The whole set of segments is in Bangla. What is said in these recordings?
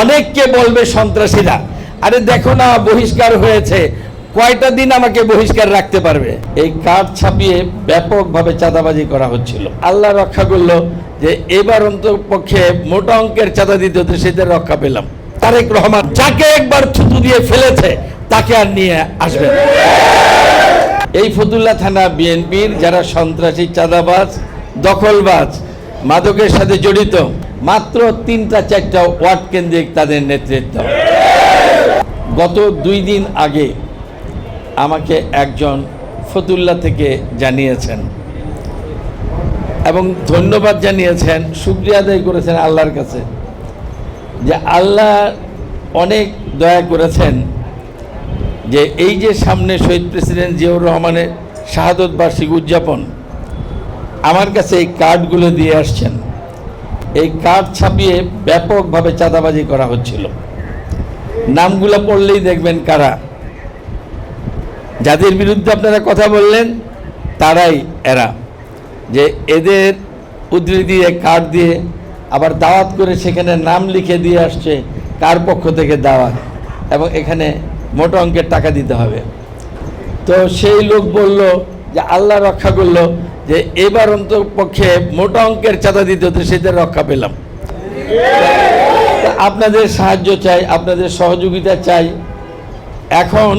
অনেককে বলবে সন্ত্রাসীরা। আরে দেখো না, বহিষ্কার হয়েছে। কয়টা দিন আমাকে বহিষ্কার রাখতে পারবে? এই কার্ড ছাপিয়ে ব্যাপকভাবে চাঁদাবাজি করা হচ্ছিল। আল্লাহ রক্ষা করল যে এবার অন্তত পক্ষে মোটা অঙ্কের চাঁদা দিতে হতো, সেদের রক্ষা পেলাম। তারেক রহমান যাকে একবার থুতু দিয়ে ফেলেছে, তাকে আর নিয়ে আসবে এই ফতুল্লা থানা বিএনপির যারা সন্ত্রাসী, চাঁদাবাজ, দখলবাজ, মাদকের সাথে জড়িত মাত্র তিনটা, চারটা ওয়ার্ড কেন্দ্রিক তাদের নেতৃত্ব। গত দুই দিন আগে আমাকে একজন ফতুল্লা থেকে জানিয়েছেন এবং ধন্যবাদ জানিয়েছেন, শুক্রিয়া আদায় করেছেন আল্লাহর কাছে যে আল্লাহ অনেক দয়া করেছেন যে এই যে সামনে শহীদ প্রেসিডেন্ট জিয়াউর রহমানের শাহাদত বার্ষিক উদযাপন, আমার কাছে এই কার্ডগুলো দিয়ে আসছেন। এই কার্ড ছাপিয়ে ব্যাপকভাবে চাঁদাবাজি করা হচ্ছিল। নামগুলো পড়লেই দেখবেন কারা। যাদের বিরুদ্ধে আপনারা কথা বললেন, তারাই এরা। যে এদের উদ্ধৃতি দিয়ে কার্ড দিয়ে আবার দাওয়াত করে সেখানে নাম লিখে দিয়ে আসছে, কার পক্ষ থেকে দাওয়াত? এবং এখানে মোটা অঙ্কের টাকা দিতে হবে। তো সেই লোক বলল যে, আল্লাহ রক্ষা করল। যে এবার অন্তত পক্ষে মোটা অঙ্কের চাঁদা দিতে হতো সেটা রক্ষা পেলাম। আপনাদের সাহায্য চাই, আপনাদের সহযোগিতা চাই। এখন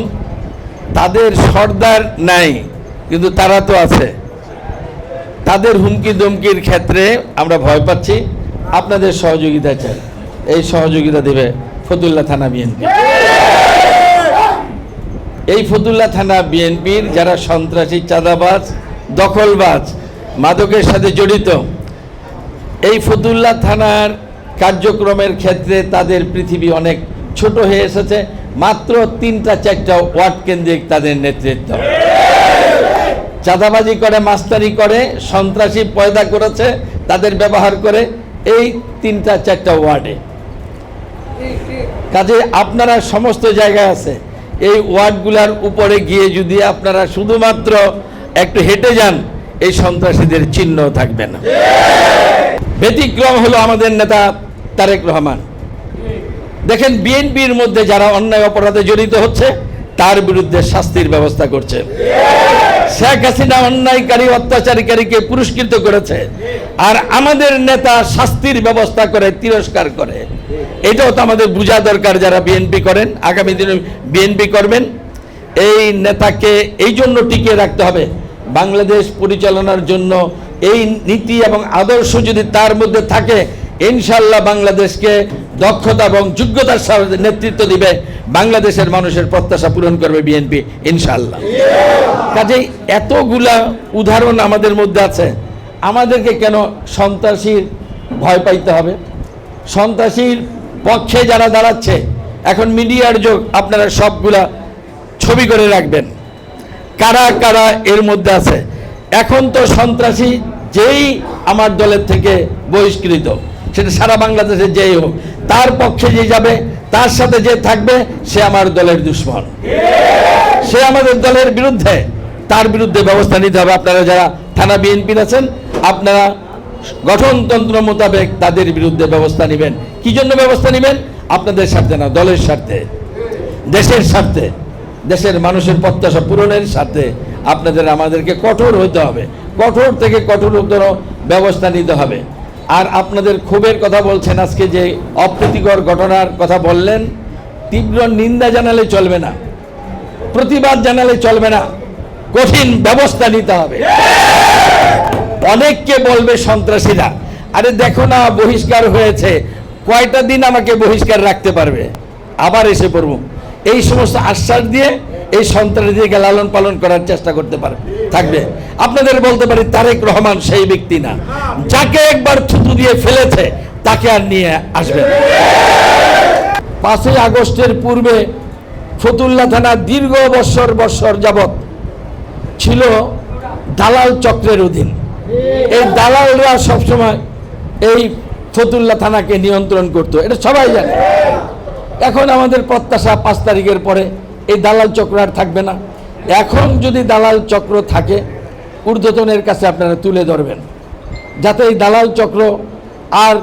তাদের সর্দার নাই, কিন্তু তারা তো আছে। তাদের হুমকি দমকির ক্ষেত্রে আমরা ভয় পাচ্ছি। আপনাদের সহযোগিতা চাই। এই সহযোগিতা দেবে ফতুল্লা থানা বিএনপি। এই ফতুল্লা থানা বিএনপির যারা সন্ত্রাসী চাঁদাবাজ দখলবাজ, মাদকের সাথে জড়িত। এই ফতুল্লা থানার কার্যক্রমের ক্ষেত্রে তাদের পৃথিবী অনেক ছোট হয়ে এসেছে, মাত্র তিনটা চারটা ওয়ার্ড কেন্দ্রিক তাদের নেতৃত্ব। চাঁদাবাজি করে মাস্তারি করে, সন্ত্রাসী পয়দা করেছে, তাদের ব্যবহার করে এই তিনটা চারটা ওয়ার্ডে। কাজে আপনারা সমস্ত জায়গায় আছে, এই ওয়ার্ডগুলার উপরে গিয়ে যদি আপনারা শুধুমাত্র একটু হেঁটে যান, এই সন্ত্রাসীদের চিহ্ন থাকবে না। ব্যতিক্রম হলো আমাদের নেতা তারেক রহমান। দেখেন, বিএনপির মধ্যে যারা অন্যায় অপরাধে জড়িত হচ্ছে, তার বিরুদ্ধে শাস্তির ব্যবস্থা করছে। শেখ হাসিনা অন্যায়কারী, অত্যাচারীকারীকে পুরস্কৃত করেছে। আর আমাদের নেতা শাস্তির ব্যবস্থা করে, তিরস্কার করে। এটাও তো আমাদের বোঝা দরকার যারা বিএনপি করেন। আগামী দিনে বিএনপি করবেন। এই নেতাকে এই জন্য টিকিয়ে রাখতে হবে। বাংলাদেশ পরিচালনার জন্য এই নীতি এবং আদর্শ যদি তার মধ্যে থাকে ইনশাল্লাহ বাংলাদেশকে দক্ষতা এবং যোগ্যতার সাথে নেতৃত্ব দিবে, বাংলাদেশের মানুষের প্রত্যাশা পূরণ করবে বিএনপি ইনশাল্লাহ কাজেই এতগুলা উদাহরণ আমাদের মধ্যে আছে। আমাদেরকে কেন সন্ত্রাসীর ভয় পাইতে হবে? সন্ত্রাসীর পক্ষে যারা দাঁড়াচ্ছে, এখন মিডিয়ার যোগ, আপনারা সবগুলা ছবি করে রাখবেন। কারা কারা এর মধ্যে আছে? এখন তো সন্ত্রাসী যেই আমার দলের থেকে বহিষ্কৃত, সেটা সারা বাংলাদেশে যেই হোক, তার পক্ষে যে যাবে, তার সাথে যে থাকবে, সে আমার দলের দুশ্মন। সে আমাদের দলের বিরুদ্ধে, তার বিরুদ্ধে ব্যবস্থা নিতে হবে। আপনারা যারা থানা বিএনপির আছেন, আপনারা গঠনতন্ত্র মোতাবেক তাদের বিরুদ্ধে ব্যবস্থা নেবেন। কি জন্য ব্যবস্থা নেবেন? আপনাদের স্বার্থে না, দলের স্বার্থে। দেশের স্বার্থে। দেশের মানুষের প্রত্যাশা পূরণের সাথে আপনাদের আমাদেরকে কঠোর হতে হবে। কঠোর থেকে কঠোরতর ব্যবস্থা নিতে হবে। আর আপনাদের ক্ষোভের কথা বলছেন আজকে যে অপ্রীতিকর ঘটনার কথা বললেন, তীব্র নিন্দা জানালে চলবে না, প্রতিবাদ জানালে চলবে না, কঠিন ব্যবস্থা নিতে হবে। অনেককে বলবে সন্ত্রাসীরা, আরে দেখো না, বহিষ্কার হয়েছে, কয়টা দিন আমাকে বহিষ্কার রাখতে পারবে? আবার এসে পড়ব। এই সমস্ত আশ্বাস দিয়ে এই সন্ত্রাসীদেরকে লালন পালন করার চেষ্টা করতে পারে, থাকবে। আপনাদের বলতে পারি, তারেক রহমান সেই ব্যক্তি না। যাকে একবার থুতু দিয়ে ফেলেছে, তাকে আর নিয়ে আসবে পাঁচই আগস্টের পূর্বে ফতুল্লা থানা দীর্ঘ বৎসর বৎসর যাবৎ ছিল দালাল চক্রের অধীন। এই দালালরা সবসময় এই ফতুল্লা থানাকে নিয়ন্ত্রণ করতো। এটা সবাই জানে। এখন আমাদের প্রত্যাশা পাঁচ তারিখের পরে এই দালাল চক্র আর থাকবে না। এখন যদি দালাল চক্র থাকে, ঊর্ধ্বতনের কাছে আপনারা তুলে ধরবেন। যাতে এই দালাল চক্র আর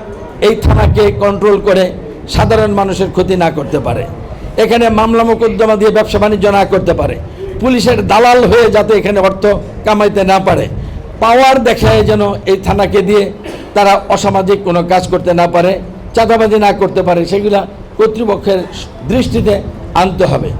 এই থানাকে কন্ট্রোল করে সাধারণ মানুষের ক্ষতি না করতে পারে। এখানে মামলা মোকদ্দমা দিয়ে ব্যবসা বাণিজ্য না করতে পারে। পুলিশের দালাল হয়ে যাতে এখানে অর্থ কামাইতে না পারে। পাওয়ার দেখায় যেন এই থানাকে দিয়ে তারা অসামাজিক কোনো কাজ করতে না পারে, চাঁদাবাজি না করতে পারে, সেগুলা কর্তৃপক্ষের দৃষ্টিতে আনতে হবে।